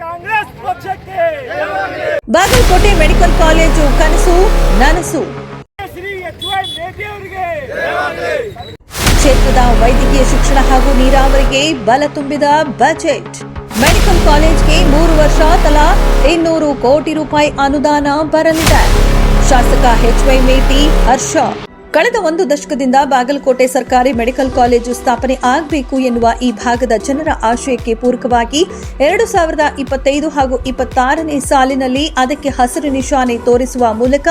ಕಾಂಗ್ರೆಸ್ ಪಕ್ಷಕ್ಕೆ Bagalkot medical college ಕನಸು ನನಸು. ಶ್ರೀ ಎಚ್ ವೈ ಮೇಟಿ ಅವರಿಗೆ. ಕ್ಷೇತ್ರದ ವೈದ್ಯಕೀಯ ಶಿಕ್ಷಣ ಹಾಗೂ ನೀರಾವರಿಗೆ ಬಲ ತುಂಬಿದ ಬಜೆಟ್. ಮೆಡಿಕಲ್ ಕಾಲೇಜ್ಗೆ ಮೂರು ವರ್ಷ ತಲಾ ಇನ್ನೂರು ಕೋಟಿ ರೂಪಾಯಿ ಅನುದಾನ ಬರಲಿದೆ. ಶಾಸಕ ಎಚ್ವೈ ಮೇಟಿ ಹರ್ಷ. ಕಳೆದ ಒಂದು ದಶಕದಿಂದ ಬಾಗಲಕೋಟೆ ಸರ್ಕಾರಿ ಮೆಡಿಕಲ್ ಕಾಲೇಜು ಸ್ಥಾಪನೆ ಆಗಬೇಕು ಎನ್ನುವ ಈ ಭಾಗದ ಜನರ ಆಶಯಕ್ಕೆ ಪೂರಕವಾಗಿ ಎರಡು ಸಾವಿರದ ಇಪ್ಪತ್ತೈದು ಹಾಗೂ ಇಪ್ಪತ್ತಾರನೇ ಸಾಲಿನಲ್ಲಿ ಅದಕ್ಕೆ ಹಸಿರು ನಿಶಾನೆ ತೋರಿಸುವ ಮೂಲಕ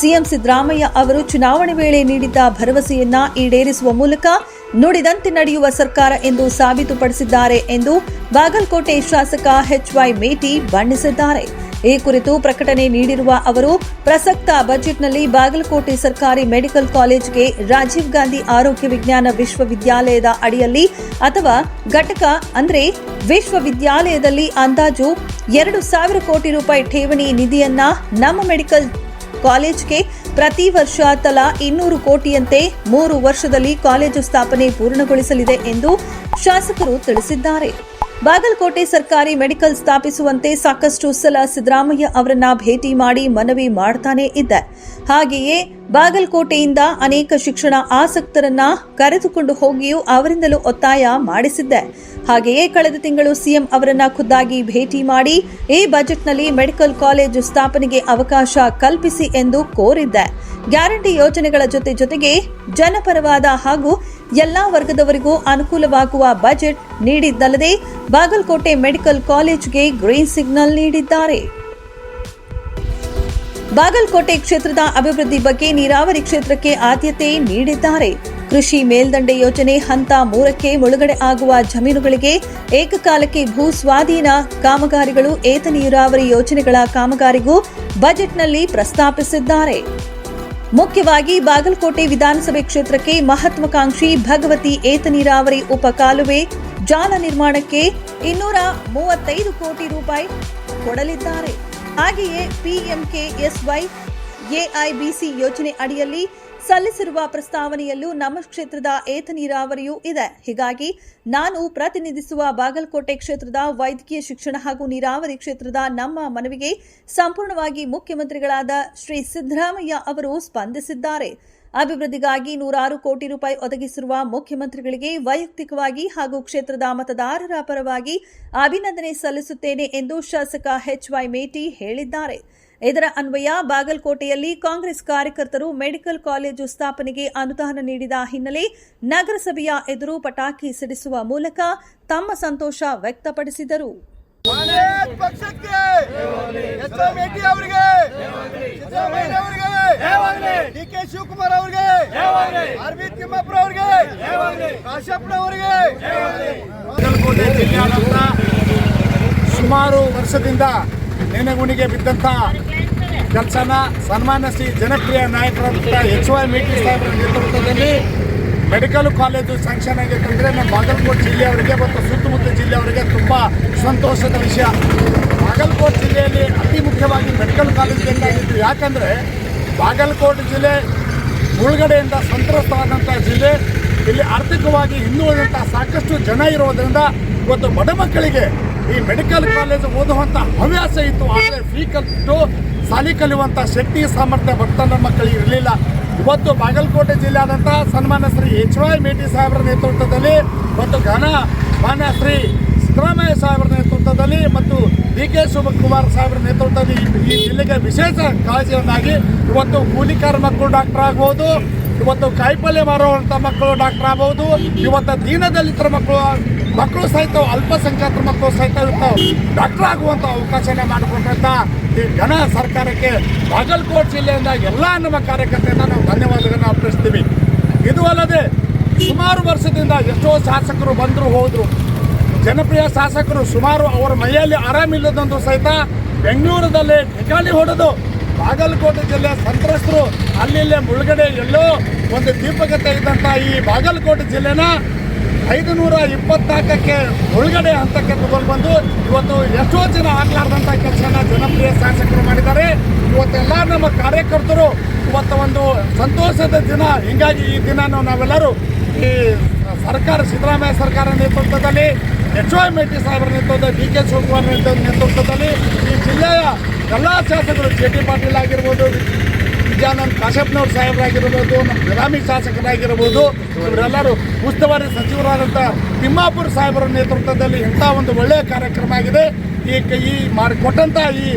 ಸಿಎಂ ಸಿದ್ದರಾಮಯ್ಯ ಅವರು ಚುನಾವಣೆ ವೇಳೆ ನೀಡಿದ್ದ ಭರವಸೆಯನ್ನ ಈಡೇರಿಸುವ ಮೂಲಕ ನುಡಿದಂತೆ ನಡೆಯುವ ಸರ್ಕಾರ ಎಂದು ಸಾಬೀತುಪಡಿಸಿದ್ದಾರೆ ಎಂದು ಬಾಗಲಕೋಟೆ ಶಾಸಕ ಎಚ್ವೈ ಮೇಟಿ ಬಣ್ಣಿಸಿದ್ದಾರೆ. ಈ ಕುರಿತು ಪ್ರಕಟಣೆ ನೀಡಿರುವ ಅವರು, ಪ್ರಸಕ್ತ ಬಜೆಟ್ನಲ್ಲಿ ಬಾಗಲಕೋಟೆ ಸರ್ಕಾರಿ ಮೆಡಿಕಲ್ ಕಾಲೇಜ್ಗೆ ರಾಜೀವ್ ಗಾಂಧಿ ಆರೋಗ್ಯ ವಿಜ್ಞಾನ ವಿಶ್ವವಿದ್ಯಾಲಯದ ಅಡಿಯಲ್ಲಿ ಅಥವಾ ಘಟಕ ಅಂದರೆ ವಿಶ್ವವಿದ್ಯಾಲಯದಲ್ಲಿ ಅಂದಾಜು ಎರಡು ಸಾವಿರ ಕೋಟಿ ರೂಪಾಯಿ ಠೇವಣಿ ನಿಧಿಯನ್ನ ನಮ್ಮ ಮೆಡಿಕಲ್ ಕಾಲೇಜ್ಗೆ ಪ್ರತಿ ವರ್ಷ ತಲಾ ಇನ್ನೂರು ಕೋಟಿಯಂತೆ ಮೂರು ವರ್ಷದಲ್ಲಿ ಕಾಲೇಜು ಸ್ಥಾಪನೆ ಪೂರ್ಣಗೊಳಿಸಲಿದೆ ಎಂದು ಶಾಸಕರು ತಿಳಿಸಿದ್ದಾರೆ. ಬಾಗಲಕೋಟೆ ಸರ್ಕಾರಿ ಮೆಡಿಕಲ್ ಸ್ಥಾಪಿಸುವಂತೆ ಸಾಕಷ್ಟು ಸಲ ಸಿದ್ದರಾಮಯ್ಯ ಅವರನ್ನ ಭೇಟಿ ಮಾಡಿ ಮನವಿ ಮಾಡ್ತಾನೆ ಇದ್ದ. ಹಾಗೆಯೇ ಬಾಗಲಕೋಟೆಯಿಂದ ಅನೇಕ ಶಿಕ್ಷಣ ಆಸಕ್ತರನ್ನ ಕರೆದುಕೊಂಡು ಹೋಗಿಯೂ ಅವರಿಂದಲೂ ಒತ್ತಾಯ ಮಾಡಿಸಿದ್ದೆ. ಹಾಗೆಯೇ ಕಳೆದ ತಿಂಗಳು ಸಿಎಂ ಅವರನ್ನ ಖುದ್ದಾಗಿ ಭೇಟಿ ಮಾಡಿ ಈ ಬಜೆಟ್ನಲ್ಲಿ ಮೆಡಿಕಲ್ ಕಾಲೇಜು ಸ್ಥಾಪನೆಗೆ ಅವಕಾಶ ಕಲ್ಪಿಸಿ ಎಂದು ಕೋರಿದ್ದೆ. ಗ್ಯಾರಂಟಿ ಯೋಜನೆಗಳ ಜೊತೆ ಜೊತೆಗೆ ಜನಪರವಾದ ಹಾಗೂ ಎಲ್ಲಾ ವರ್ಗದವರಿಗೂ ಅನುಕೂಲವಾಗುವ ಬಜೆಟ್ ನೀಡಿದ್ದಲ್ಲದೆ ಬಾಗಲಕೋಟೆ ಮೆಡಿಕಲ್ ಕಾಲೇಜ್ಗೆ ಗ್ರೀನ್ ಸಿಗ್ನಲ್ ನೀಡಿದ್ದಾರೆ. ಬಾಗಲಕೋಟೆ ಕ್ಷೇತ್ರದ ಅಭಿವೃದ್ಧಿ ಬಗ್ಗೆ ನೀರಾವರಿ ಕ್ಷೇತ್ರಕ್ಕೆ ಆದ್ಯತೆ ನೀಡಿದ್ದಾರೆ. ಕೃಷಿ ಮೇಲ್ದಂಡೆ ಯೋಜನೆ ಹಂತ ಮೂರಕ್ಕೆ ಮುಳುಗಡೆ ಆಗುವ ಜಮೀನುಗಳಿಗೆ ಏಕಕಾಲಕ್ಕೆ ಭೂ ಸ್ವಾಧೀನ ಕಾಮಗಾರಿಗಳು ಏತ ನೀರಾವರಿ ಯೋಜನೆಗಳ ಕಾಮಗಾರಿಗೂ ಬಜೆಟ್ನಲ್ಲಿ ಪ್ರಸ್ತಾಪಿಸಿದ್ದಾರೆ. ಮುಖ್ಯವಾಗಿ ಬಾಗಲಕೋಟೆ ವಿಧಾನಸಭೆ ಕ್ಷೇತ್ರಕ್ಕೆ ಮಹತ್ವಾಕಾಂಕ್ಷಿ ಭಗವತಿ ಏತ ನೀರಾವರಿ ಉಪ ಕಾಲುವೆ ಜಾಲ ನಿರ್ಮಾಣಕ್ಕೆ ಇನ್ನೂರ ಮೂವತ್ತೈದು ಕೋಟಿ ರೂಪಾಯಿ ಕೊಡಲಿದ್ದಾರೆ. ಹಾಗೆಯೇ ಪಿಎಂಕೆಎಸ್ವೈ ಎಐಬಿಸಿ ಯೋಜನೆ ಅಡಿಯಲ್ಲಿ ಸಲ್ಲಿಸಿರುವ ಪ್ರಸ್ತಾವನೆಯಲ್ಲೂ ನಮ್ಮ ಕ್ಷೇತ್ರದ ಏತ ನೀರಾವರಿಯೂ ಇದೆ. ಹೀಗಾಗಿ ನಾನು ಪ್ರತಿನಿಧಿಸುವ ಬಾಗಲಕೋಟೆ ಕ್ಷೇತ್ರದ ವೈದ್ಯಕೀಯ ಶಿಕ್ಷಣ ಹಾಗೂ ನೀರಾವರಿ ಕ್ಷೇತ್ರದ ನಮ್ಮ ಮನವಿಗೆ ಸಂಪೂರ್ಣವಾಗಿ ಮುಖ್ಯಮಂತ್ರಿಗಳಾದ ಶ್ರೀ ಸಿದ್ದರಾಮಯ್ಯ ಅವರು ಸ್ಪಂದಿಸಿದ್ದಾರೆ. ಅಭಿವೃದ್ಧಿಗಾಗಿ ನೂರಾರು ಕೋಟಿ ರೂಪಾಯಿ ಒದಗಿಸಿರುವ ಮುಖ್ಯಮಂತ್ರಿಗಳಿಗೆ ವೈಯಕ್ತಿಕವಾಗಿ ಹಾಗೂ ಕ್ಷೇತ್ರದ ಮತದಾರರ ಪರವಾಗಿ ಅಭಿನಂದನೆ ಸಲ್ಲಿಸುತ್ತೇನೆ ಎಂದು ಶಾಸಕ ಎಚ್ವೈ ಮೇಟಿ ಹೇಳಿದ್ದಾರೆ. ಇದರ ಅನ್ವಯ ಬಾಗಲಕೋಟೆಯಲ್ಲಿ ಕಾಂಗ್ರೆಸ್ ಕಾರ್ಯಕರ್ತರು ಮೆಡಿಕಲ್ ಕಾಲೇಜು ಸ್ಥಾಪನೆಗೆ ಅನುದಾನ ನೀಡಿದ ಹಿನ್ನೆಲೆ ನಗರಸಭೆಯ ಎದುರು ಪಟಾಕಿ ಸಿಡಿಸುವ ಮೂಲಕ ತಮ್ಮ ಸಂತೋಷ ವ್ಯಕ್ತಪಡಿಸಿದರು. ಸುಮಾರು ವರ್ಷದಿಂದ ನೆನೆಗುಣಿಗೆ ಬಿದ್ದಂಥ ಕೆಲಸನ ಸನ್ಮಾನ್ಯ ಶ್ರೀ ಜನಪ್ರಿಯ ನಾಯಕರಾದಂಥ ಎಚ್ ವೈ ಮೇಟಿ ಸಾಹೇಬರ ನೇತೃತ್ವದಲ್ಲಿ ಮೆಡಿಕಲ್ ಕಾಲೇಜು ಸ್ಯಾಂಕ್ಷನ್ ಆಗೈತಂದರೆ ನಮ್ಮ ಬಾಗಲಕೋಟೆ ಜಿಲ್ಲೆಯವರಿಗೆ ಮತ್ತು ಸುತ್ತಮುತ್ತ ಜಿಲ್ಲೆಯವರಿಗೆ ತುಂಬ ಸಂತೋಷದ ವಿಷಯ. ಬಾಗಲಕೋಟೆ ಜಿಲ್ಲೆಯಲ್ಲಿ ಅತಿ ಮುಖ್ಯವಾಗಿ ಮೆಡಿಕಲ್ ಕಾಲೇಜ್ ಬೇಕಾಗಿತ್ತು ಯಾಕಂದರೆ ಬಾಗಲಕೋಟೆ ಜಿಲ್ಲೆ ಮುಳುಗಡೆಯಿಂದ ಸಂತ್ರಸ್ತವಾದಂಥ ಜಿಲ್ಲೆ. ಇಲ್ಲಿ ಆರ್ಥಿಕವಾಗಿ ಹಿಂದುಳಿದಂಥ ಸಾಕಷ್ಟು ಜನ ಇರೋದ್ರಿಂದ ಇವತ್ತು ಬಡ ಮಕ್ಕಳಿಗೆ ಈ ಮೆಡಿಕಲ್ ಕಾಲೇಜು ಓದುವಂಥ ಹವ್ಯಾಸ ಇತ್ತು. ಆದರೆ ಫ್ರೀ ಕಲಿತು ಸಾಲಿ ಕಲಿಯುವಂಥ ಶಕ್ತಿ, ಸಾಮರ್ಥ್ಯ ಬರ್ತಾನ ಮಕ್ಕಳಿಗೆ ಇರಲಿಲ್ಲ. ಇವತ್ತು ಬಾಗಲಕೋಟೆ ಜಿಲ್ಲೆಯಾದಂಥ ಸನ್ಮಾನ ಶ್ರೀ ಎಚ್ ವೈ ಮೇಟಿ ಸಾಹೇಬರ ನೇತೃತ್ವದಲ್ಲಿ ಮತ್ತು ಘನ ಮಾನ್ಯ ಶ್ರೀ ಸಿದ್ದರಾಮಯ್ಯ ಸಾಹೇಬರ ನೇತೃತ್ವದಲ್ಲಿ ಮತ್ತು ಡಿ ಕೆ ಶಿವಕುಮಾರ್ ಸಾಹೇಬರ ನೇತೃತ್ವದಲ್ಲಿ ಈ- ಜಿಲ್ಲೆಗೆ ವಿಶೇಷ ಕಾಳಜಿಯನ್ನಾಗಿ ಇವತ್ತು ಕೂಲಿಕಾರ ಮಕ್ಕಳು ಡಾಕ್ಟರ್ ಆಗ್ಬೋದು, ಇವತ್ತು ಕಾಯಿಪಲ್ಯ ಮಾರುವಂಥ ಮಕ್ಕಳು ಡಾಕ್ಟರ್ ಆಗ್ಬೋದು, ಇವತ್ತು ದೀನದಲಿತರ ಮಕ್ಕಳು ಮಕ್ಕಳು ಸಹಿತ ಅಲ್ಪಸಂಖ್ಯಾತರ ಮಕ್ಕಳು ಸಹಿತ ಇವತ್ತು ಡಾಕ್ಟರ್ ಆಗುವಂಥ ಅವಕಾಶನ ಮಾಡಿಕೊಟ್ಟಂಥ ಈ ಘನ ಸರ್ಕಾರಕ್ಕೆ ಬಾಗಲಕೋಟೆ ಜಿಲ್ಲೆಯಿಂದ ಎಲ್ಲ ನಮ್ಮ ಕಾರ್ಯಕರ್ತರಿಂದ ನಾವು ಧನ್ಯವಾದಗಳನ್ನು ಅರ್ಪಿಸ್ತೀವಿ. ಇದು ಅಲ್ಲದೆ ಸುಮಾರು ವರ್ಷದಿಂದ ಎಷ್ಟೋ ಶಾಸಕರು ಬಂದರು ಹೋದರು. ಜನಪ್ರಿಯ ಶಾಸಕರು ಸುಮಾರು ಅವರ ಮೈಯಲ್ಲಿ ಆರಾಮಿಲ್ಲದಂದು ಸಹಿತ ಬೆಂಗಳೂರದಲ್ಲಿ ಠಿಕಾಣಿ ಹೊಡೆದು ಬಾಗಲಕೋಟೆ ಜಿಲ್ಲೆ ಸಂತ್ರಸ್ತರು ಅಲ್ಲಿಲ್ಲೇ ಮುಳುಗಡೆ ಎಲ್ಲೋ ಒಂದು ದೀಪಕತೆ ಇದ್ದಂಥ ಈ ಬಾಗಲಕೋಟೆ ಜಿಲ್ಲೆನ ಐದು ನೂರ ಇಪ್ಪತ್ನಾಲ್ಕಕ್ಕೆ ಒಳಗಡೆ ಹಂತಕ್ಕೆ ತಗೊಂಡು ಬಂದು ಇವತ್ತು ಎಷ್ಟೋ ಜನ ಆಗ್ಲಾರ್ದಂಥ ಕೆಲಸನ ಜನಪ್ರಿಯ ಶಾಸಕರು ಮಾಡಿದ್ದಾರೆ. ಇವತ್ತೆಲ್ಲ ನಮ್ಮ ಕಾರ್ಯಕರ್ತರು ಇವತ್ತು ಒಂದು ಸಂತೋಷದ ದಿನ. ಹೀಗಾಗಿ ಈ ದಿನ ನಾವೆಲ್ಲರೂ ಈ ಸರ್ಕಾರ, ಸಿದ್ದರಾಮಯ್ಯ ಸರ್ಕಾರ ನೇತೃತ್ವದಲ್ಲಿ, ಎಚ್ ವೈ ಮೇಟಿ ಸಾಹೇಬರ ನೇತೃತ್ವದ ಡಿ ಕೆ ಶಿವಕುಮಾರ್ ನೇತೃತ್ವ- ನೇತೃತ್ವದಲ್ಲಿ ಈ ಜಿಲ್ಲೆಯ ಎಲ್ಲ ಶಾಸಕರು ಜೆ ಡಿ ಪಾಟೀಲ್ ಆಗಿರ್ಬೋದು ವಿಜಯಾನಂದ್ ಕಾಶಪ್ಪನವ್ರ ಸಾಹೇಬರಾಗಿರ್ಬೋದು, ನಮ್ಮ ಬೆಳಗಾವಿ ಶಾಸಕರಾಗಿರ್ಬೋದು, ಇವರೆಲ್ಲರೂ ಉಸ್ತುವಾರಿ ಸಚಿವರಾದಂಥ ತಿಮ್ಮಾಪುರ ಸಾಹೇಬರ ನೇತೃತ್ವದಲ್ಲಿ ಇಂಥ ಒಂದು ಒಳ್ಳೆಯ ಕಾರ್ಯಕ್ರಮ ಆಗಿದೆ. ಈ ಈ ಮಾಡಿ ಕೊಟ್ಟಂಥ ಈ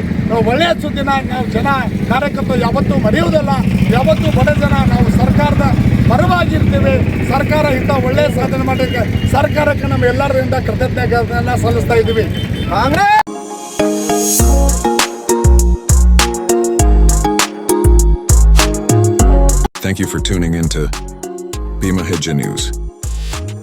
ಒಳ್ಳೆಯ ಸುದ್ದಿನ ನಾವು ಜನ ಕಾರ್ಯಕರ್ತರು ಯಾವತ್ತೂ ಮರೆಯುವುದಿಲ್ಲ. ಯಾವತ್ತೂ ಬಡ ಜನ ನಾವು ಸರ್ಕಾರದ ಪರವಾಗಿರ್ತೀವಿ. ಸರ್ಕಾರ ಇಂಥ ಒಳ್ಳೆಯ ಸಾಧನೆ ಮಾಡೋಕ್ಕೆ ಸರ್ಕಾರಕ್ಕೆ ನಮ್ಮ ಎಲ್ಲರಿಂದ ಕೃತಜ್ಞತೆಗಳನ್ನ ಸಲ್ಲಿಸ್ತಾ ಇದ್ದೀವಿ. Congress! You for tuning in to Bima Hija News.